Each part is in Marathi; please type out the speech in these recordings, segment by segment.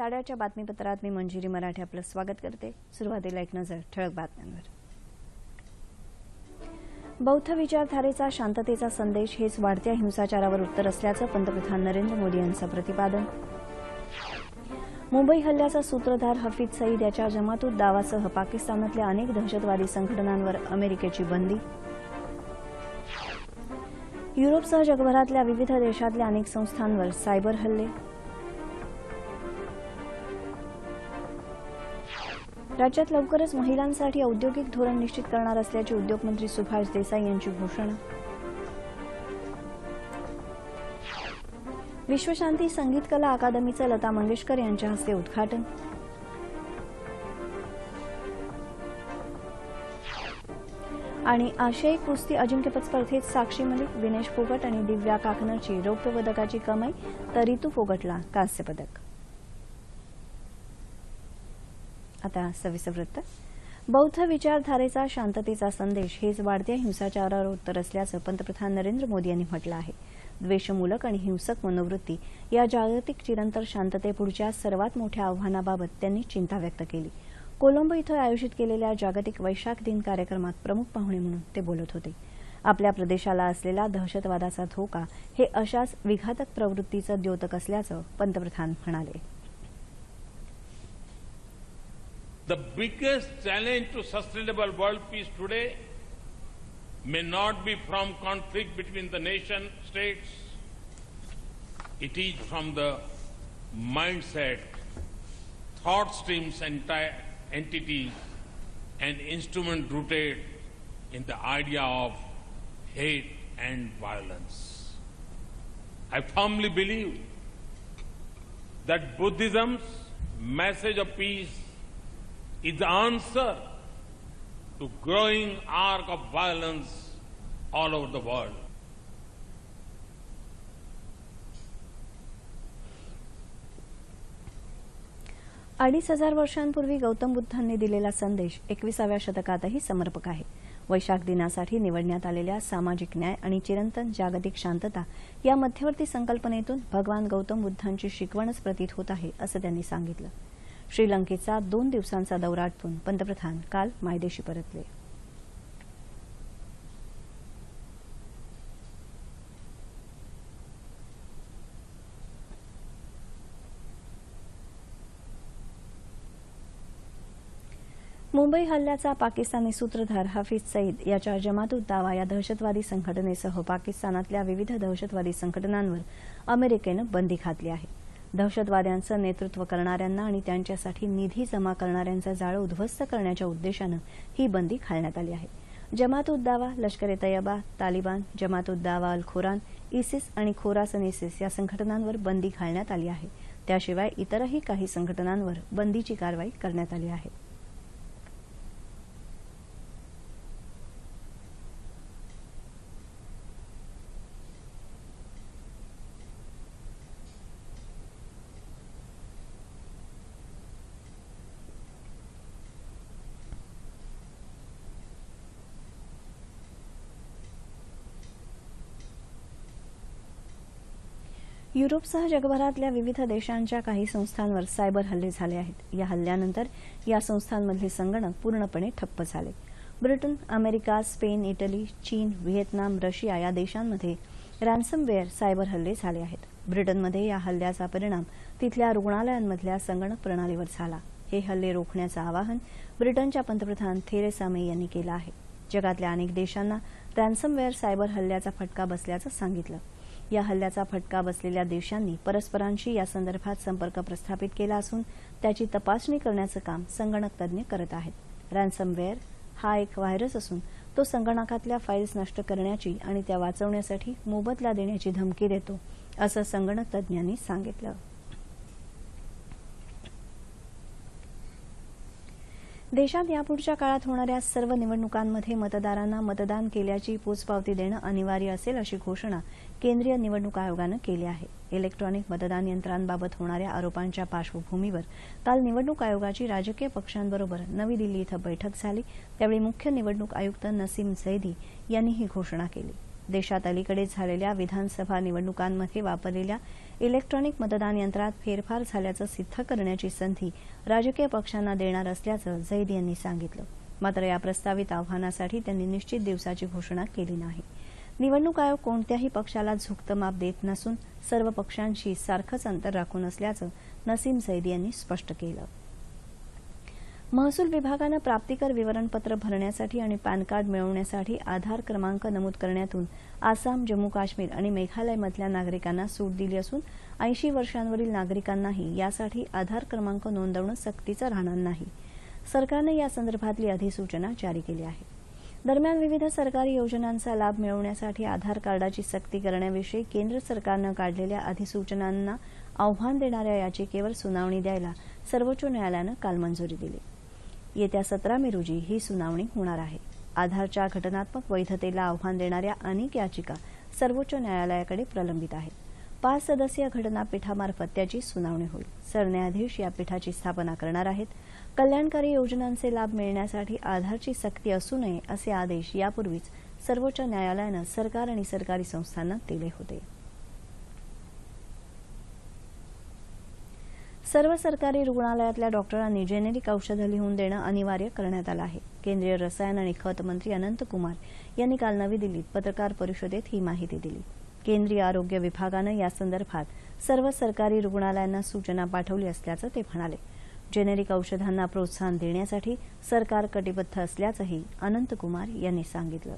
साड्याच्या बातमीपत्रात मी मंजिरी मराठे आपलं स्वागत करते. सुरुवातीला एक नजर ठळक बातम्यांवर. बौद्ध विचारधारेचा शांततेचा संदेश हेच वाढत्या हिंसाचारावर उत्तर असल्याचं पंतप्रधान नरेंद्र मोदी यांचं प्रतिपादन. मुंबई हल्ल्याचा सूत्रधार हफीज सईद याच्या जमातूत दावासह पाकिस्तानातल्या अनेक दहशतवादी संघटनांवर अमेरिकेची बंदी. युरोपसह जगभरातल्या विविध देशातल्या अनेक संस्थांवर सायबर हल्ले. राज्यात लवकरच महिलांसाठी औद्योगिक धोरण निश्चित करणार असल्याची उद्योगमंत्री सुभाष देसाई यांची घोषणा. विश्वशांती संगीत कला अकादमीचं लता मंगेशकर यांच्या हस्ते उद्घाटन. आणि आशियाई कुस्ती अजिंक्यपद स्पर्धेत साक्षी मलिक विनेश फोगट आणि दिव्या काकनरची रौप्य पदकाची कमाई तर फोगटला कांस्य पदक. आता सविस्तर वृत्त बौद्ध विचारधारेचा शांततेचा संदेश हेच वाढत्या हिंसाचारावर उत्तर असल्याचं पंतप्रधान नरेंद्र मोदी यांनी म्हटलं आहे. द्वेषमूलक आणि हिंसक मनोवृत्ती या जागतिक चिरंतर शांततेपुढच्या सर्वात मोठ्या आव्हानाबाबत त्यांनी चिंता व्यक्त केली. कोलंबो इथं आयोजित केलेल्या जागतिक वैशाख दिन कार्यक्रमात प्रमुख पाहुणे म्हणून ते बोलत होते. आपल्या प्रदेशाला असलेला दहशतवादाचा धोका हे अशाच विघातक प्रवृत्तीचं द्योतक असल्याचं पंतप्रधान म्हणाले. The biggest challenge to sustainable world peace today may not be from conflict between the nation states. It is from the mindset, thought streams, and entities, and instrument rooted in the idea of hate and violence. I firmly believe that Buddhism's message of peace is the answer to growing arc of violence all over the world. अडीच हजार वर्षांपूर्वी गौतम बुद्धांनी दिलेला संदेश एकविसाव्या शतकातही समर्पक आहे वैशाख दिनासाठी निवडण्यात आलेल्या सामाजिक न्याय आणि चिरंतन जागतिक शांतता या मध्यवर्ती संकल्पनेतून भगवान गौतम बुद्धांची शिकवणच प्रतीत होत आहे असं त्यांनी सांगितलं श्रीलंकेचा दोन दिवसांचा दौरा आटपून पंतप्रधान काल मायदेशी परतले. मुंबई हल्ल्याचा पाकिस्तानी सूत्रधार हाफिज सईद याच्या जमातुत दावा या दहशतवादी संघटनेसह पाकिस्तानातल्या विविध दहशतवादी संघटनांवर अमेरिकेनं बंदी घातली आहे. दहशतवाद्यांचं नेतृत्व करणाऱ्यांना आणि त्यांच्यासाठी निधी जमा करणाऱ्यांचं जाळं उद्ध्वस्त करण्याच्या उद्देशानं ही बंदी घालण्यात आली आहे. जमात उद दावा लष्कर ए तयबा तालिबान जमात उद दावा अल खोरान इसिस आणि खोरासन इसिस या संघटनांवर बंदी घालण्यात आली आहे. त्याशिवाय इतरही काही संघटनांवर बंदीची कारवाई करण्यात आली आहे. युरोपसह जगभरातल्या विविध देशांच्या काही संस्थांवर सायबर हल्ले झाले आहेत. या हल्ल्यानंतर या संस्थांमधले संगणक पूर्णपणे ठप्प झाले. ब्रिटन अमेरिका स्पेन इटली चीन व्हिएतनाम रशिया या देशांमध्ये रॅन्समवेअर सायबर हल्ले झाले आहेत. ब्रिटनमध्ये या हल्ल्याचा परिणाम तिथल्या रुग्णालयांमधल्या संगणक प्रणालीवर झाला. हे हल्ले रोखण्याचं आवाहन ब्रिटनच्या पंतप्रधान थेरेसा मे यांनी केलं आहे. जगातल्या अनेक देशांना रॅन्समवेअर सायबर हल्ल्याचा फटका बसल्याचं सांगितलं. या हल्ल्याचा फटका बसलेल्या देशांनी परस्परांशी या संदर्भात संपर्क प्रस्थापित केला असून त्याची तपासणी करण्याचं काम संगणक तज्ज्ञ करत आहेत. रॅन्समवेअर हा एक व्हायरस असून तो संगणकातल्या फाईल्स नष्ट करण्याची आणि त्या वाचवण्यासाठी मोबदला देण्याची धमकी देतो असं संगणक तज्ज्ञांनी सांगितलं. देशात यापुढच्या काळात होणाऱ्या सर्व निवडणुकांमध्ये मतदारांना मतदान केल्याची पोचपावती देणं अनिवार्य असेल अशी घोषणा केंद्रीय निवडणूक आयोगानं केली आहे. इलेक्ट्रॉनिक मतदान यंत्रांबाबत होणाऱ्या आरोपांच्या पार्श्वभूमीवर काल निवडणूक आयोगाची राजकीय पक्षांबरोबर नवी दिल्ली इथं बैठक झाली. त्यावेळी मुख्य निवडणूक आयुक्त नसीम झैदी यांनी ही घोषणा केली. देशात अलीकडे झालेल्या विधानसभा निवडणुकांमध्ये वापरलेल्या इलेक्ट्रॉनिक मतदान यंत्रात फेरफार झाल्याचं सिद्ध करण्याची संधी राजकीय पक्षांना देणार असल्याचं झैद यांनी सांगितलं. मात्र या प्रस्तावित आव्हानासाठी त्यांनी निश्चित दिवसाची घोषणा केली नाही. निवडणूक आयोग कोणत्याही पक्षाला झुकतं माप देत नसून सर्व पक्षांशी सारखंच अंतर राखून असल्याचं नसीम सैद यांनी स्पष्ट केलं. महसूल विभागानं प्राप्तिकर विवरणपत्र भरण्यासाठी आणि पॅन कार्ड मिळवण्यासाठी आधार क्रमांक नमूद करण्यातून आसाम जम्मू काश्मीर आणि मेघालयमधल्या नागरिकांना सूट दिली असून ऐंशी वर्षांवरील नागरिकांनाही यासाठी आधार क्रमांक नोंदवणं सक्तीचं राहणार नाही. सरकारनं या संदर्भातली अधिसूचना जारी केली आहे. दरम्यान विविध सरकारी योजनांचा लाभ मिळवण्यासाठी आधार कार्डाची सक्ती करण्याविषयी केंद्र सरकारनं काढलेल्या अधिसूचनांना आव्हान देणाऱ्या याचिकेवर सुनावणी द्यायला सर्वोच्च न्यायालयानं काल मंजुरी दिली. येत्या सतरा मे रोजी ही सुनावणी होणार आहे. आधारच्या घटनात्मक वैधतेला आव्हान देणाऱ्या अनेक याचिका सर्वोच्च न्यायालयाकडे प्रलंबित आहेत. पाच सदस्यीय घटनापीठामार्फत त्याची सुनावणी होईल. सरन्यायाधीश या पीठाची स्थापना करणार आहेत. कल्याणकारी योजनांचे लाभ मिळण्यासाठी आधारची सक्ती असू नये असे आदेश यापूर्वीच सर्वोच्च न्यायालयानं सरकार आणि सरकारी संस्थांना दिले होते. सर्व सरकारी रुग्णालयातल्या डॉक्टरांनी जेनेरिक औषधं लिहून देणं अनिवार्य करण्यात आलं आहे. केंद्रीय रसायन आणि खत मंत्री अनंत कुमार यांनी काल नवी दिल्लीत पत्रकार परिषदेत ही माहिती दिली. केंद्रीय आरोग्य विभागानं या संदर्भात सर्व सरकारी रुग्णालयांना सूचना पाठवली असल्याचं ते म्हणाले. जेनेरिक औषधांना प्रोत्साहन देण्यासाठी सरकार कटिबद्ध असल्याचंही अनंतकुमार यांनी सांगितलं.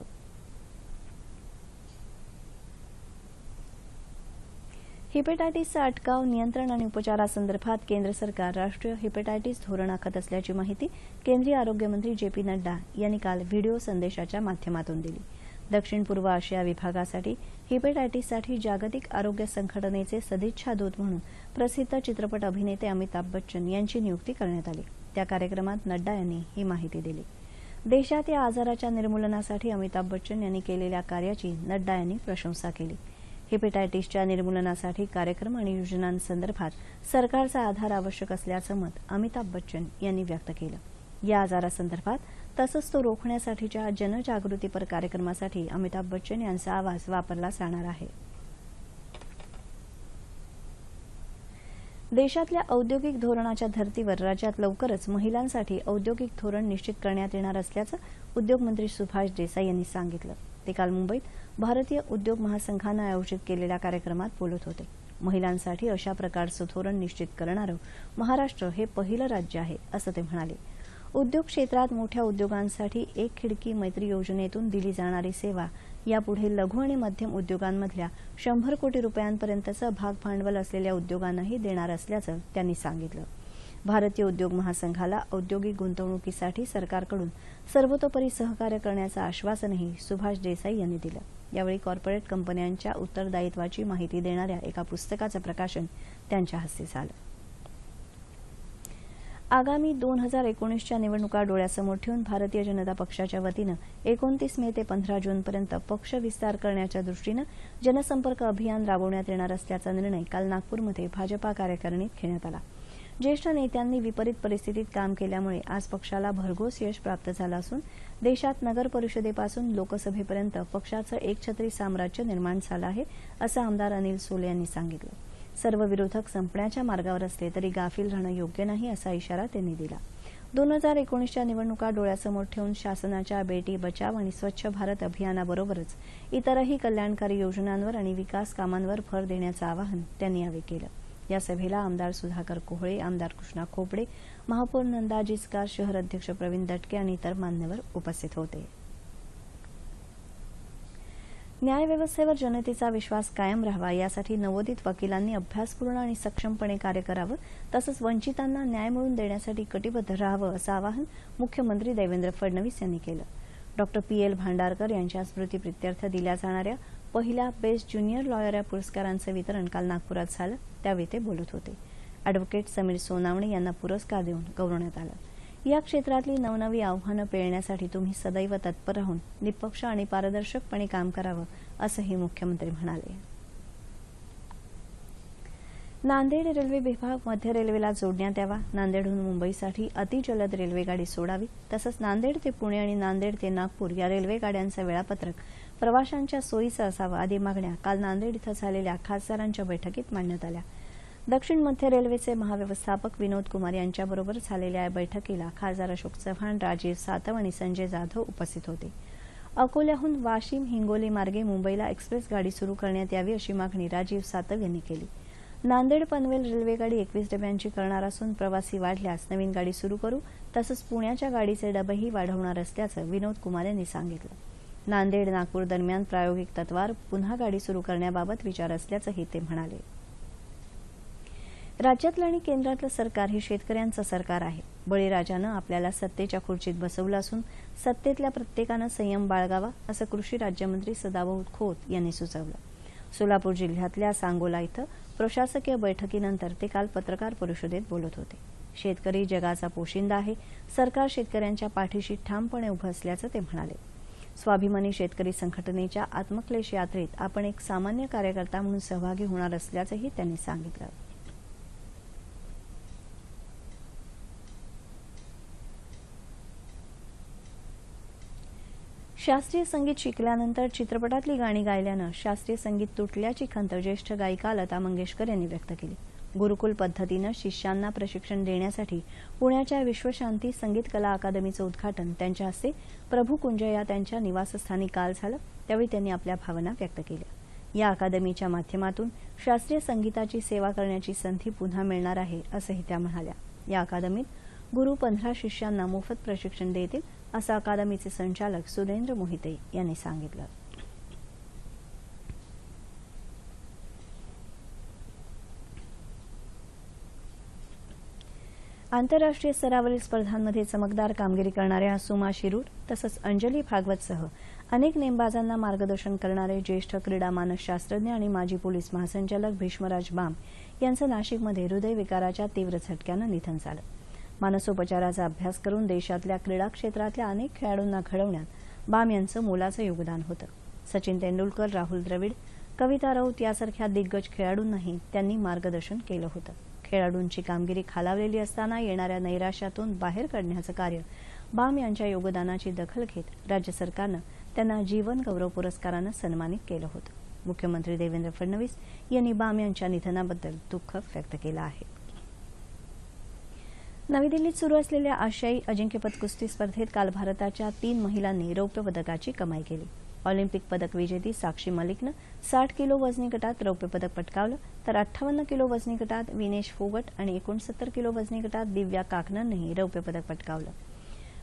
हिपेटायटिसचा अटकाव नियंत्रण आणि उपचारासंदर्भात केंद्र सरकार राष्ट्रीय हिपेटायटिस धोरण आखत असल्याची माहिती केंद्रीय आरोग्यमंत्री जे पी नड्डा यांनी काल व्हिडिओ संदेशाच्या माध्यमातून दिली. दक्षिण पूर्व आशिया विभागासाठी हिपेटायटिससाठी जागतिक आरोग्य संघटनेचे सदिच्छा दूत म्हणून प्रसिद्ध चित्रपट अभिनेते अमिताभ बच्चन यांची नियुक्ती करण्यात आली. त्या कार्यक्रमात नड्डा यांनी ही माहिती दिली. देशात या आजाराच्या निर्मूलनासाठी अमिताभ बच्चन यांनी केलेल्या कार्याची नड्डा यांनी प्रशंसा केली. हेपेटायटिसच्या निर्मूलनासाठी कार्यक्रम आणि योजनांसंदर्भात सरकारचा आधार आवश्यक असल्याचं मत अमिताभ बच्चन यांनी व्यक्त केलं. या आजारासंदर्भात तसंच तो रोखण्यासाठीच्या जनजागृतीपर कार्यक्रमासाठी अमिताभ बच्चन यांचा आवाज वापरला जाणार आहे. देशातल्या औद्योगिक धोरणाच्या धर्तीवर राज्यात लवकरच महिलांसाठी औद्योगिक धोरण निश्चित करण्यात येणार असल्याचं उद्योगमंत्री सुभाष देसाई यांनी सांगितलं. ते काल मुंबईत भारतीय उद्योग महासंघानं आयोजित केलेल्या कार्यक्रमात बोलत होते. महिलांसाठी अशा प्रकारचं धोरण निश्चित करणारं महाराष्ट्र हे पहिलं राज्य आहे असं ते म्हणाले. उद्योग क्षेत्रात मोठ्या उद्योगांसाठी एक खिडकी मैत्री योजनेतून दिली जाणारी सेवा यापुढे लघु आणि मध्यम उद्योगांमधल्या शंभर कोटी रुपयांपर्यंतचं भाग भांडवल असलेल्या उद्योगांनाही देणार असल्याचं त्यांनी सांगितलं. भारतीय उद्योग महासंघाला औद्योगिक गुंतवणुकीसाठी सरकारकडून सर्वतोपरी सहकार्य करण्याचं आश्वासनही सुभाष देसाई यांनी दिलं. यावेळी कॉर्पोरेट कंपन्यांच्या उत्तरदायित्वाची माहिती देणाऱ्या एका पुस्तकाचं प्रकाशन त्यांच्या हस्ते झालं. आगामी दोन हजार एकोणीसच्या निवडणुका डोळ्यासमोर ठेवून भारतीय जनता पक्षाच्या वतीनं एकोणतीस मे ते पंधरा जूनपर्यंत पक्ष विस्तार करण्याच्या दृष्टीनं जनसंपर्क अभियान राबवण्यात येणार असल्याचा निर्णय काल नागपूरमध्ये भाजपा कार्यकारिणीत घेण्यात आला. ज्येष्ठ नेत्यांनी विपरीत परिस्थितीत काम केल्यामुळे आज पक्षाला भरघोस यश प्राप्त झालं असून देशात नगर परिषदेपासून लोकसभेपर्यंत पक्षाचं एकछत्री साम्राज्य निर्माण झालं आहे असं आमदार अनिल सोले यांनी सांगितलं. सर्व विरोधक संपण्याच्या मार्गावर असले तरी गाफील राहणं योग्य नाही असा इशारा त्यांनी दिला. दोन हजार एकोणीसच्या निवडणुका डोळ्यासमोर ठेवून शासनाच्या बेटी बचाव आणि स्वच्छ भारत अभियानाबरोबरच इतरही कल्याणकारी योजनांवर आणि विकास कामांवर भर देण्याचं आवाहन त्यांनी यावेळी केलं. या सभेला आमदार सुधाकर कोहळे आमदार कृष्णा खोपडे महापौर नंदा जिचकार शहर अध्यक्ष प्रवीण दटके आणि इतर मान्यवर उपस्थित होते. न्यायव्यवस्थेवर जनतेचा विश्वास कायम राहावा यासाठी नवोदित वकिलांनी अभ्यासपूर्ण आणि सक्षमपणे कार्य करावं तसंच वंचितांना न्याय मिळवून देण्यासाठी कटिबद्ध राहावं असं आवाहन मुख्यमंत्री देवेंद्र फडणवीस यांनी केलं. डॉक्टर पी एल भांडारकर यांच्या स्मृतीप्रित्यर्थ दिल्या जाणाऱ्या पहिल्या बेस्ट ज्युनियर लॉयर या पुरस्कारांचं वितरण काल नागपुरात झालं. त्यावेळी ते बोलत होते. अॅडव्होकेट समीर सोनावणे यांना पुरस्कार देऊन गौरवण्यात आलं. या क्षेत्रातली नवनवी आव्हानं पेळण्यासाठी तुम्ही सदैव तत्पर राहून निपक्ष आणि पारदर्शकपणे काम करावं असंही मुख्यमंत्री म्हणाले. नांदेड रेल्वे विभाग मध्य रेल्वेला जोडण्यात यावा. नांदेडहून मुंबईसाठी अतिजलद रेल्वेगाडी सोडावी. तसंच नांदेड ते पुणे आणि नांदेड ते नागपूर या रेल्वे गाड्यांचं वेळापत्रक प्रवाशांच्या सोयीचा असावं आदी मागण्या काल नांदेड इथं झालेल्या खासदारांच्या बैठकीत मांडण्यात आल्या. दक्षिण मध्य रेल्वेचे महाव्यवस्थापक विनोद कुमार यांच्याबरोबर झालेल्या या बैठकीला खासदार अशोक चव्हाण राजीव सातव आणि संजय जाधव उपस्थित होते. अकोल्याहून वाशिम हिंगोली मार्गे मुंबईला एक्सप्रेस गाडी सुरू करण्यात यावी अशी मागणी राजीव सातव यांनी केली. नांदेड पनवेल रेल्वेगाडी एकवीस डब्यांची करणार असून प्रवासी वाढल्यास नवीन गाडी सुरू करू तसंच पुण्याच्या गाडीचे डबेही वाढवणार असल्याचं विनोद कुमार यांनी सांगितलं. नांदेड नागपूर दरम्यान प्रायोगिक तत्वावर पुन्हा गाडी सुरू करण्याबाबत विचार असल्याचंही ते म्हणाले. राज्यातलं आणि केंद्रातलं सरकार हे शेतकऱ्यांचं सरकार आहे. बळीराजानं आपल्याला सत्तेच्या खुर्चीत बसवलं असून सत्तेतल्या प्रत्येकानं संयम बाळगावा असं कृषी राज्यमंत्री सदाभाऊ खोत यांनी सुचवलं. सोलापूर जिल्ह्यातल्या सांगोला इथं प्रशासकीय बैठकीनंतर ते काल पत्रकार परिषदेत बोलत होते. शेतकरी जगाचा पोशिंदा आहे. सरकार शेतकऱ्यांच्या पाठीशी ठामपणे उभं असल्याचं ते म्हणाले. स्वाभिमानी शेतकरी संघटनेच्या आत्मक्लेश यात्रेत आपण एक सामान्य कार्यकर्ता म्हणून सहभागी होणार असल्याचंही त्यांनी सांगितलं. शास्त्रीय संगीत शिकल्यानंतर चित्रपटातली गाणी गायल्यानं शास्त्रीय संगीत तुटल्याची खंत ज्येष्ठ गायिका लता मंगेशकर यांनी व्यक्त केली. गुरुकुल पद्धतीनं शिष्यांना प्रशिक्षण देण्यासाठी पुण्याच्या विश्वशांती संगीत कला अकादमीचं उद्घाटन. त्यांच्या हस्ते प्रभू कुंजया त्यांच्या निवासस्थानी काल झालं. त्यावेळी त्यांनी आपल्या भावना व्यक्त केल्या. या अकादमीच्या माध्यमातून शास्त्रीय संगीताची सेवा करण्याची संधी पुन्हा मिळणार आहे असंही त्या म्हणाल्या. या अकादमीत गुरु पंधरा शिष्यांना मोफत प्रशिक्षण देतील असं अकादमीचे संचालक सुरेंद्र मोहिते यांनी सांगितलं. आंतरराष्ट्रीय स्तरावरील स्पर्धांमध्ये चमकदार कामगिरी करणाऱ्या सुमा शिरूर तसंच अंजली भागवतसह अनेक नेमबाजांना मार्गदर्शन करणारे ज्येष्ठ क्रीडा मानसशास्त्रज्ञ आणि माजी पोलीस महासंचालक भीष्मराज बाम यांचं नाशिकमध्ये हृदयविकाराच्या तीव्र झटक्यानं निधन झालं. मानसोपचाराचा अभ्यास करून देशातल्या क्रीडा क्षेत्रातल्या अनेक खेळाडूंना घडवण्यात बाम यांचं मोलाचं योगदान होतं. सचिन तेंडुलकर राहुल द्रविड कविता राऊत यासारख्या दिग्गज खेळाडूंनाही त्यांनी मार्गदर्शन केलं होतं. खेळाडूंची कामगिरी खालावलेली असताना येणाऱ्या नैराश्यातून बाहेर काढण्याचं कार्य. बाम यांच्या योगदानाची दखल घेत राज्य सरकारनं त्यांना जीवन गौरव पुरस्कारानं सन्मानित केलं होतं. मुख्यमंत्री देवेंद्र फडणवीस यांनी बाम यांच्या निधनाबद्दल दुःख व्यक्त केलं आहे. नवी दिल्लीत सुरू असलेल्या आशियाई अजिंक्यपद कुस्ती स्पर्धेत काल भारताच्या तीन महिलांनी रौप्य पदकाची कमाई केली. ऑलिम्पिक पदक विजेती साक्षी मलिकनं साठ किलो वजनी गटात रौप्य पदक पटकावलं तर अठ्ठावन्न किलो वजनी गटात विनेश फोगट आणि एकोणसत्तर किलो वजनी गटात दिव्या काकननंही रौप्य पदक पटकावलं.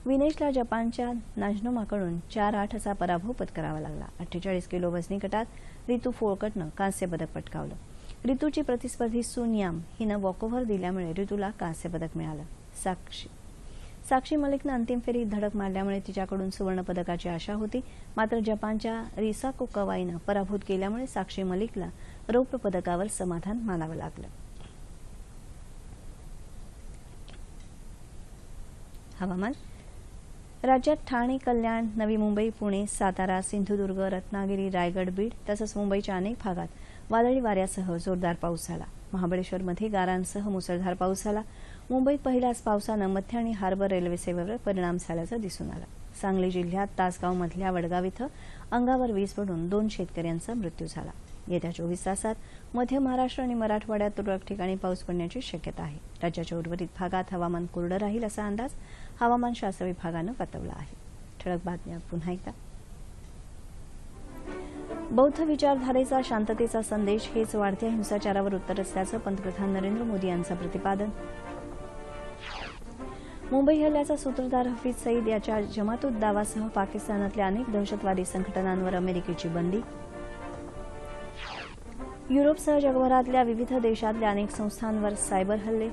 विनेशला जपानच्या नाजनोमाकडून चार आठ असा पराभव पत्करावा लागला. अठ्ठेचाळीस किलो वजनी गटात रितू फोळकटनं कांस्य पदक पटकावलं. रितूची प्रतिस्पर्धी सुनयाम हिनं वॉकओव्हर दिल्यामुळे रितूला कांस्य पदक मिळालं. साक्षी साक्षी मलिकनं अंतिम फेरीत धडक मारल्यामुळे तिच्याकडून सुवर्ण पदकाची आशा होती. मात्र जपानच्या रिसाको कवाईनं पराभूत केल्यामुळे साक्षी मलिकला रौप्य पदकावर समाधान मानावं लागलं. हवामान? राज्यात ठाणे कल्याण नवी मुंबई पुणे सातारा सिंधुदुर्ग रत्नागिरी रायगड बीड तसंच मुंबईच्या अनेक भागात वादळी वाऱ्यासह जोरदार पाऊस झाला. महाबळेश्वरमध्ये गारांसह मुसळधार पाऊस झाला. मुंबईत पहिल्याच पावसानं मध्य आणि हार्बर रेल्वे सेवेवर परिणाम झाल्याचं दिसून आलं. सांगली जिल्ह्यात तासगावमधल्या वडगाव इथं अंगावर वीज पडून दोन शेतकऱ्यांचा मृत्यू झाला. येत्या चोवीस तासात मध्य महाराष्ट्र आणि मराठवाड्यात तुरळक ठिकाणी पाऊस पडण्याची शक्यता आहे. राज्याच्या उर्वरित भागात हवामान कोरडं राहील असा अंदाज हवामानशास्त्र विभागानं वर्तवला आहे. ठळक बातम्या पुन्हा एकदा. बौद्ध विचारधारेचा शांततेचा संदेश हेच वाढत्या हिंसाचारावर उत्तर असल्याचं पंतप्रधान नरेंद्र मोदी यांचं प्रतिपादन. मुंबई हल्ल्याचा सूत्रधार हफीज सईद याच्या जमातुत दावासह पाकिस्तानातल्या अनेक दहशतवादी संघटनांवर अमेरिकेची बंदी. युरोपसह जगभरातल्या विविध देशातल्या अनेक संस्थांवर सायबर हल्ले.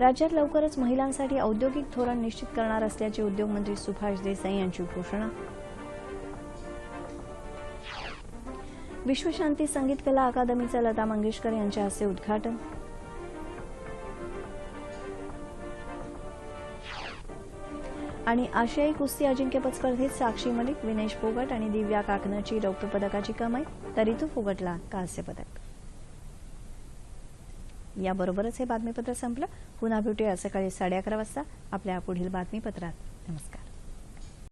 राज्यात लवकरच महिलांसाठी औद्योगिक धोरण निश्चित करणार असल्याची उद्योगमंत्री सुभाष देसाई यांची घोषणा. विश्वशांती संगीत कला अकादमीचं लता मंगेशकर यांच्या हस्ते उद्घाटन. आणि आशियाई कुस्ती अजिंक्यपद स्पर्धेत साक्षी मलिक विनेश फोगट आणि दिव्या काकनची रौप्य पदकाची कमाई तरी तू फोगटला कांस्य पदक. याबरोबरच हे बातमीपत्र संपलं. पुन्हा भेटूया सकाळी साडे अकरा वाजता आपल्या पुढील बातमीपत्रात. नमस्कार.